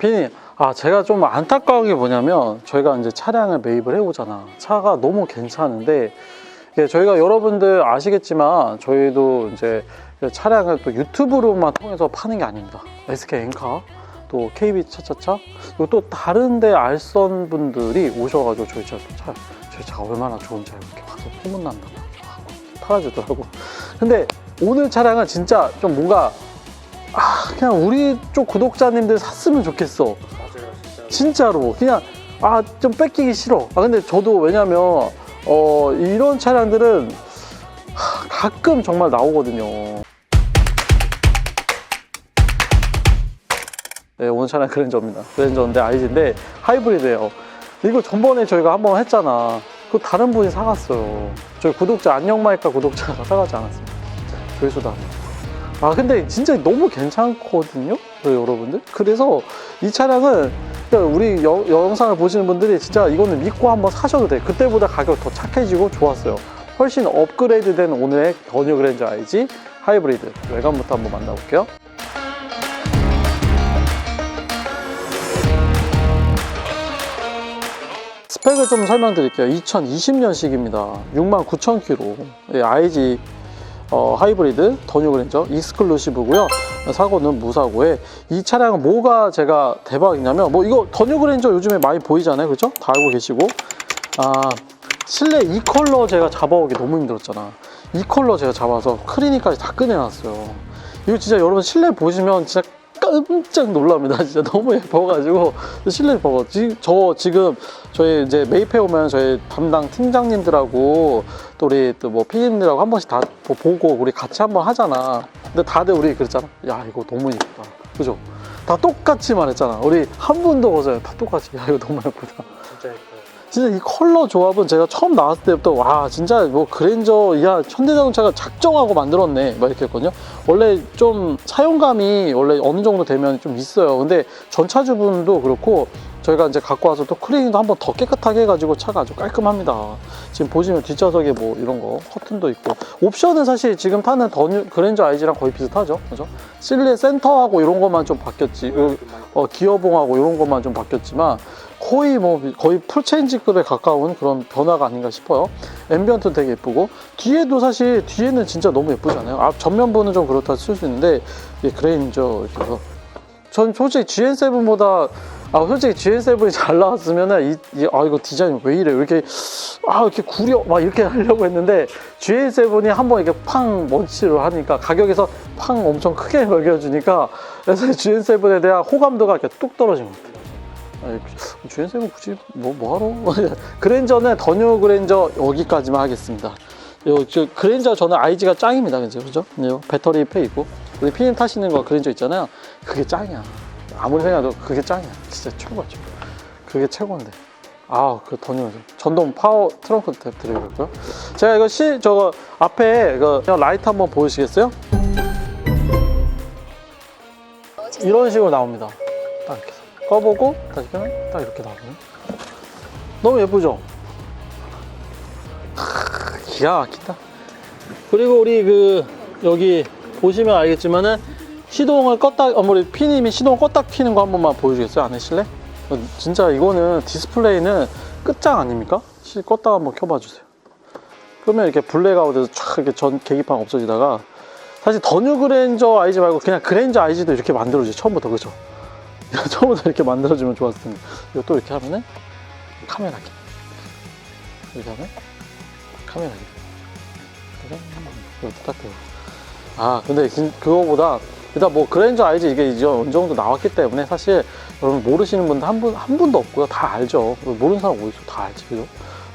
피님, 아 제가 좀 안타까운 게 뭐냐면 저희가 이제 차량을 매입을 해오잖아. 차가 너무 괜찮은데 이게 저희가 여러분들 아시겠지만 저희도 이제 차량을 또 유튜브로만 통해서 파는 게 아닙니다. SK 엔카 또 KB 차차차 그리고 또 다른데 알선 분들이 오셔가지고 저희 차, 차 저희 차가 얼마나 좋은지 이렇게 와서 소문난다고 팔아주더라고. 근데 오늘 차량은 진짜 좀 뭔가 아 그냥 우리 쪽 구독자님들 샀으면 좋겠어. 맞아요 진짜 진짜로 그냥 아 좀 뺏기기 싫어. 아 근데 저도 왜냐면 어 이런 차량들은 하, 가끔 정말 나오거든요. 네 오늘 차량 그랜저입니다. 그랜저인데 아이즈인데 하이브리드예요. 이거 전번에 저희가 한번 했잖아. 그 다른 분이 사갔어요. 저희 구독자 안녕 마이카 구독자가 사가지 않았어요. 조회수도 안 나고. 아 근데 진짜 너무 괜찮거든요 네, 여러분들? 그래서 이 차량은 우리 여- 영상을 보시는 분들이 진짜 이거는 믿고 한번 사셔도 돼 그때보다 가격 더 착해지고 좋았어요. 훨씬 업그레이드 된 오늘의 더뉴 그랜저 IG 하이브리드. 외관부터 한번 만나볼게요. 스펙을 좀 설명드릴게요. 2020년식입니다. 69,000km 예, IG 어, 하이브리드 더뉴 그랜저 익스클루시브고요. 사고는 무사고에 이 차량은 뭐가 제가 대박이냐면 뭐 이거 더뉴 그랜저 요즘에 많이 보이잖아요. 그죠? 다 알고 계시고 아 실내 이 컬러 제가 잡아오기 너무 힘들었잖아. 이 컬러 제가 잡아서 크리니까지 다 꺼내놨어요. 이거 진짜 여러분 실내 보시면 진짜 깜짝 놀랍니다. 진짜 너무 예뻐가지고 실내 보고 지, 저 지금 저희 이제 매입해 오면 저희 담당 팀장님들하고 또 우리 또 뭐 피디님들하고 한 번씩 다 보- 보고 우리 같이 한번 하잖아. 근데 다들 우리 그랬잖아. 야 이거 너무 예쁘다. 그죠? 다 똑같이 말했잖아. 우리 한 분도 없어요. 다 똑같이. 야 이거 너무 예쁘다. 진짜 예뻐요 진짜 이 컬러 조합은 제가 처음 나왔을 때부터 와 진짜 뭐 그랜저 야 현대자동차가 작정하고 만들었네. 막 이렇게 했거든요. 원래 좀 사용감이 원래 어느 정도 되면 좀 있어요. 근데 전차주분도 그렇고 저희가 이제 갖고 와서 또 클리닝도 한번 더 깨끗하게 해가지고 차가 아주 깔끔합니다. 지금 보시면 뒷좌석에 뭐 이런 거 커튼도 있고. 옵션은 사실 지금 타는 더 뉴- 그랜저 아이즈랑 거의 비슷하죠. 그죠? 실내 센터하고 이런 것만 좀 바뀌었지. 요- 어, 기어봉하고 이런 것만 좀 바뀌었지만 거의 뭐 거의 풀체인지급에 가까운 그런 변화가 아닌가 싶어요. 앰비언트 되게 예쁘고 뒤에도 사실 뒤에는 진짜 너무 예쁘잖아요. 앞 전면부는 좀 그렇다 칠수 있는데 이 그레인저 이렇게 해서 전 솔직히 GN7보다 아 솔직히 GN7이 잘 나왔으면은 이, 이- 아 이거 디자인 왜 이래 왜 이렇게 아 이렇게 구려 막 이렇게 하려고 했는데 GN7이 한번 이렇게 팡 먼치로 하니까 가격에서 팡 엄청 크게 먹여주니까 그래서 GN7에 대한 호감도가 이렇게 뚝 떨어진 것 같아요. 아니, GN7 굳이 뭐, 뭐 하러? 그랜저는 더뉴 그랜저 여기까지만 하겠습니다. 요, 저 그랜저 저는 IG가 짱입니다. 그죠? 그죠? 요 배터리 패 있고. 우리 피님 타시는 거 그랜저 있잖아요. 그게 짱이야. 아무리 생각해도 그게 짱이야. 진짜 최고야, 최고. 그게 최고인데. 아, 그 더뉴 전동 파워 트렁크 탭 드리고요. 제가 이거 시, 저거 앞에 그 라이트 한번 보여주시겠어요? 이런 식으로 나옵니다. 딱 이렇게. 꺼보고 다시 켜면 딱 이렇게 나오거든요. 너무 예쁘죠? 크, 기가 막히다. 그리고 우리 그 여기 보시면 알겠지만은 시동을 껐다 어, 우리 피님이 시동 껐다 키는 거 한 번만 보여주겠어요? 안에 실내? 어, 진짜 이거는 디스플레이는 끝장 아닙니까? 시 껐다가 한번 켜봐 주세요. 그러면 이렇게 블랙아웃에서 촥 이렇게 전 계기판 없어지다가 사실 더 뉴 그랜저 아이즈 말고 그냥 그랜저 아이즈도 이렇게 만들어지 처음부터 그죠? 처음부터 이렇게 만들어주면 좋았을 텐데. 이거 또 이렇게 하면은 카메라 기 이렇게 하면 카메라 기 짜잔 이거 딱 되고 아 근데 진- 그거보다 일단 뭐 그랜저 아이즈 이게 이제 어느 정도 나왔기 때문에 사실 여러분 모르시는 분들 한 분 한 분도 없고요. 다 알죠. 모르는 사람 어디 있어? 다 알지. 그죠?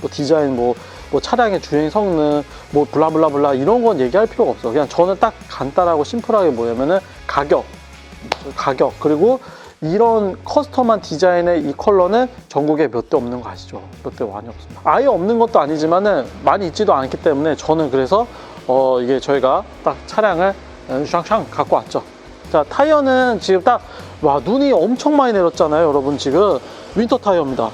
뭐 디자인 뭐, 뭐 차량의 주행 성능 뭐 블라블라블라 이런 건 얘기할 필요가 없어. 그냥 저는 딱 간단하고 심플하게 뭐냐면은 가격. 가격. 그리고 이런 커스텀한 디자인의 이 컬러는 전국에 몇 대 없는 거 아시죠? 몇 대 많이 없습니다. 아예 없는 것도 아니지만은 많이 있지도 않기 때문에 저는 그래서 어 이게 저희가 딱 차량을 샹샹 갖고 왔죠. 자 타이어는 지금 딱 와 눈이 엄청 많이 내렸잖아요, 여러분 지금 윈터 타이어입니다.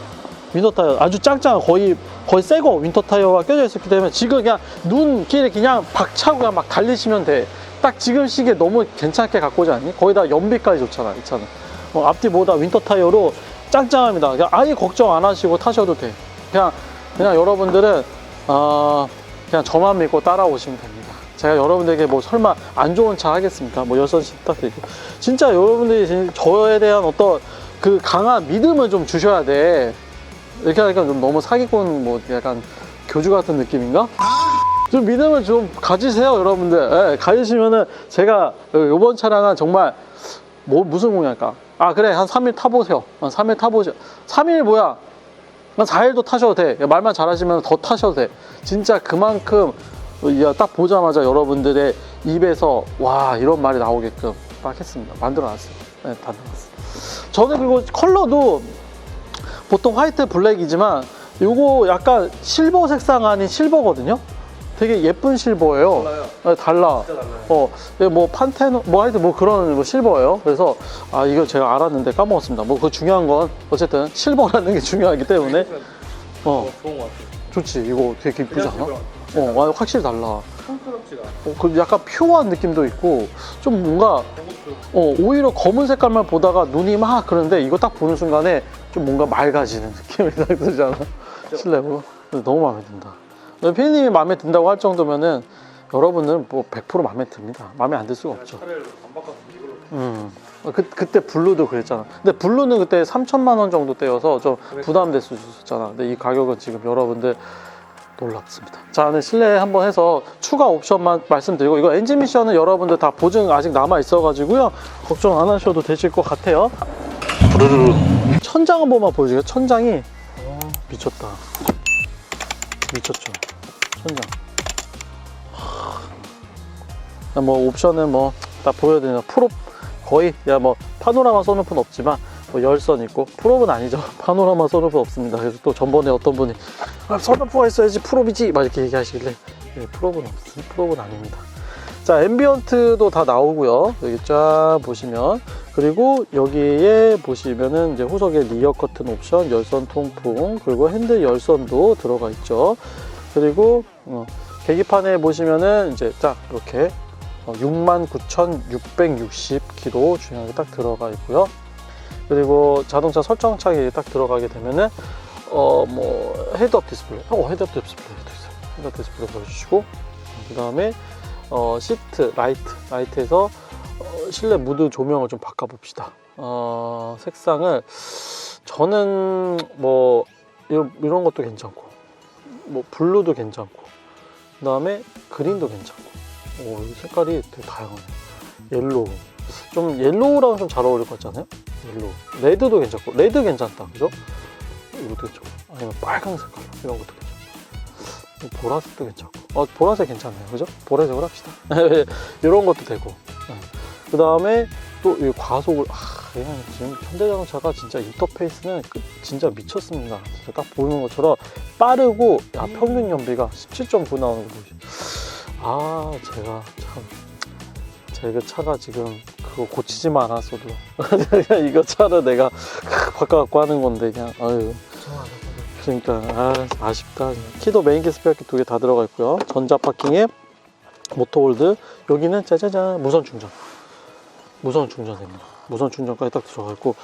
윈터 타이어 아주 짱짱 거의 거의 새거 윈터 타이어가 껴져 있었기 때문에 지금 그냥 눈길에 그냥 박차고 그냥 막 달리시면 돼. 딱 지금 시기에 너무 괜찮게 갖고 오지 않니? 거의 다 연비까지 좋잖아, 이 차는. 어, 앞뒤 모두 다 윈터 타이어로 짱짱합니다. 그냥 아예 걱정 안 하시고 타셔도 돼. 그냥 그냥 여러분들은 어, 그냥 저만 믿고 따라오시면 됩니다. 제가 여러분들에게 뭐 설마 안 좋은 차 하겠습니까? 뭐 열선 딱 되고 진짜 여러분들이 진- 저에 대한 어떤 그 강한 믿음을 좀 주셔야 돼. 이렇게 하니까 좀 너무 사기꾼 뭐 약간 교주 같은 느낌인가? 좀 믿음을 좀 가지세요, 여러분들. 예, 가지시면은 제가 이번 차량은 정말 뭐 무슨 공약일까? 아 그래 한 3일 타보세요. 한 3일 타보세요. 3일 뭐야? 한 4일도 타셔도 돼. 말만 잘하시면 더 타셔도 돼. 진짜 그만큼 야, 딱 보자마자 여러분들의 입에서 와 이런 말이 나오게끔 딱 했습니다. 만들어놨어요. 네, 다 나왔어요. 저는 그리고 컬러도 보통 화이트 블랙이지만 요거 약간 실버 색상 아닌 실버거든요. 되게 예쁜 실버예요. 달라요. 네, 달라. 진짜 달라요. 어, 예, 뭐 판테노, 뭐 하여튼 뭐 그런 뭐 실버예요. 그래서 아 이거 제가 알았는데 까먹었습니다. 뭐 그 중요한 건 어쨌든 실버라는 게 중요하기 때문에 어 어, 좋은 것 같아요. 좋지. 이거 되게 이쁘지 않아? 그냥 어, 와, 확실히 달라. 촌스럽지가 않아요. 어, 그 약간 퓨어한 느낌도 있고 좀 뭔가 저것도 어, 오히려 검은 색깔만 보다가 눈이 막 그런데 이거 딱 보는 순간에 좀 뭔가 맑아지는 느낌이 딱 들잖아. 근데 너무 마음에 든다. 피디님이 마음에 든다고 할 정도면은 여러분은 뭐 100% 마음에 듭니다. 마음에 안 들 수가 없죠. 차를 안 바꿨으면 이걸로 음. 그, 그때 블루도 그랬잖아. 근데 블루는 그때 3천만 원 정도 떼어서 좀 부담될 수 있었잖아. 근데 이 가격은 지금 여러분들 놀랍습니다. 자, 네, 실내 한번 해서 추가 옵션만 말씀드리고 이거 엔진 미션은 여러분들 다 보증 아직 남아 있어가지고요. 걱정 안 하셔도 되실 것 같아요. 부르르. 천장 한 번만 보여주세요. 천장이 미쳤다. 미쳤죠. 천장. 하, 뭐 옵션은 뭐 다 보여드리는 프로 거의 야 뭐 파노라마 선루프는 없지만 뭐 열선 있고 프롭은 아니죠. 파노라마 선루프 없습니다. 그래서 또 전번에 어떤 분이 아, 선루프가 있어야지 프롭이지? 막 이렇게 얘기하시길래 예, 프롭은 없습니다 프롭은 아닙니다. 자 앰비언트도 다 나오고요. 여기 쫙 보시면. 그리고 여기에 보시면은 이제 후석에 리어 커튼 옵션 열선 통풍 그리고 핸들 열선도 들어가 있죠 그리고 어, 계기판에 보시면은 이제 딱 이렇게 69,660km 중량이 딱 들어가 있고요. 그리고 자동차 설정창이 딱 들어가게 되면은 어 뭐 헤드업 디스플레이, 어 헤드업 디스플레이도 있어요. 헤드업 디스플레이 보여주시고 그 다음에 어 시트 라이트 라이트에서 어, 실내 무드 조명을 좀 바꿔봅시다. 어 색상을 저는 뭐 이런, 이런 것도 괜찮고 뭐 블루도 괜찮고 그 다음에 그린도 괜찮고 오, 이 색깔이 되게 다양하네. 옐로우. 좀 옐로우랑 좀 잘 어울릴 것 같잖아요? 옐로우. 레드도 괜찮고, 레드 괜찮다. 그죠? 이것도 괜찮고. 아니면 빨간 색깔. 이런 것도 괜찮고. 이 보라색도 괜찮고. 어, 보라색 괜찮네요. 그죠? 보라색으로 합시다. 이런 것도 되고. 그 다음에 또 이 과속을, 아, 그냥 지금 현대자동차가 진짜 인터페이스는 그- 진짜 미쳤습니다. 진짜 딱 보는 것처럼 빠르고, 야, 평균 연비가 17.9 나오는 거 보시 아 제가 참 제가 차가 지금 그거 고치지만 않았어도 이거 차를 내가 바꿔갖고 하는 건데 그냥 아유. 그러니까 아, 아쉽다. 키도 메인 키 스페어키 두 개 다 들어가 있고요. 전자 파킹에 모터홀드. 여기는 짜자잔. 무선 충전. 무선 충전됩니다 무선 충전까지 딱 들어가 있고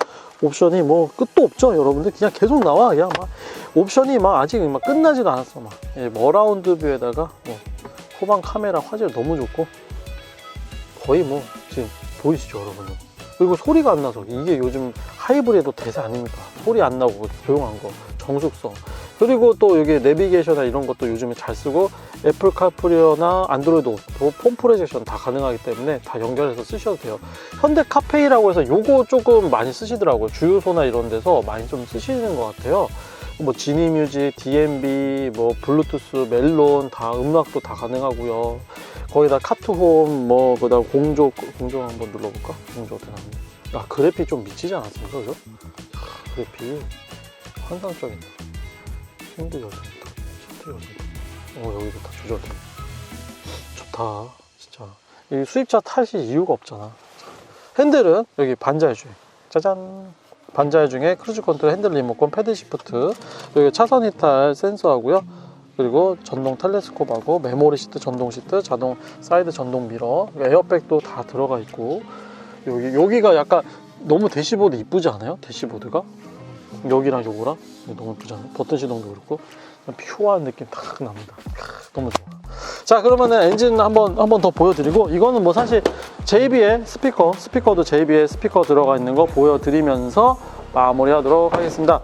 옵션이 뭐 끝도 없죠 여러분들. 그냥 계속 나와 그냥 막. 옵션이 막 아직 막 끝나지도 않았어 막. 예, 머라운드 뷰에다가 뭐 후방 카메라 화질 너무 좋고 거의 뭐 지금 보이시죠 여러분 그리고 소리가 안 나서 이게 요즘 하이브리드 대세 아닙니까? 소리 안 나고 조용한 거 정숙성 그리고 또 여기 내비게이션이나 이런 것도 요즘에 잘 쓰고 애플 카프리어나 안드로이드 오토, 폰 프로젝션 다 가능하기 때문에 다 연결해서 쓰셔도 돼요 현대 카페이라고 해서 요거 조금 많이 쓰시더라고요 주유소나 이런 데서 많이 좀 쓰시는 것 같아요 뭐 지니 뮤직, DMB, 뭐 블루투스, 멜론 다 음악도 다 가능하고요. 거기다 카트홈, 뭐 그다음 공조 공조 한번 눌러볼까? 공조 어떻게 나오냐? 아 그래픽 좀 미치지 않았습니까, 그죠? 아, 그래픽 환상적이다. 핸드 열린다, 시트 열린다. 어 여기도 다 조절돼. 좋다, 진짜. 이 수입차 타실 이유가 없잖아. 핸들은 여기 반자의 주행. 짜잔. 반자의 중에 크루즈 컨트롤 핸들 리모컨 패드 시프트 여기 차선 이탈 센서하고요 그리고 전동 텔레스콥하고 메모리 시트 전동 시트 자동 사이드 전동 미러 그러니까 에어백도 다 들어가 있고 여기 여기가 약간 너무 대시보드 이쁘지 않아요? 대시보드가 여기랑 요거랑 너무 않아요? 버튼 시동도 그렇고 퓨어한 느낌 딱 납니다. 크, 너무 좋아. 자 그러면은 엔진 한번 한번 더 보여드리고 이거는 뭐 사실 JBL 스피커 스피커도 JBL 스피커 들어가 있는 거 보여드리면서 마무리하도록 하겠습니다.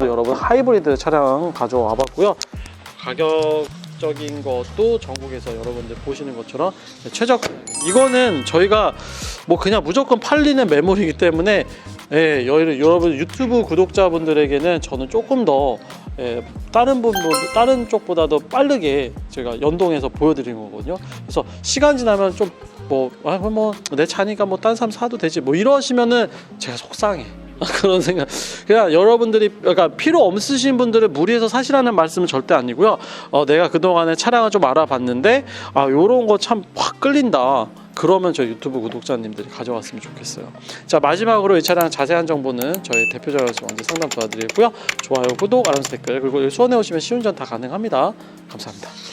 여러분 하이브리드 차량 가져와 봤고요. 가격 적인 것도 전국에서 여러분들 보시는 것처럼 최적 이거는 저희가 뭐 그냥 무조건 팔리는 매물이기 때문에 예, 여- 여러분 유튜브 구독자분들에게는 저는 조금 더 예, 다른 분보 다른 쪽보다도 빠르게 제가 연동해서 보여드리는 거거든요. 그래서 시간 지나면 좀뭐뭐내 차니까 뭐 딴 사람 사도 되지 뭐 이러시면은 제가 속상해. 그런 생각. 그냥 여러분들이 그러니까 필요 없으신 분들은 무리해서 사시라는 말씀은 절대 아니고요. 어, 내가 그 동안에 차량을 좀 알아봤는데 아 요런 거 참 확 끌린다. 그러면 저희 유튜브 구독자님들이 가져왔으면 좋겠어요. 자 마지막으로 이 차량 자세한 정보는 저희 대표자로서 먼저 상담 도와드리고요. 좋아요, 구독, 알람 댓글 그리고 수원에 오시면 시운전 다 가능합니다. 감사합니다.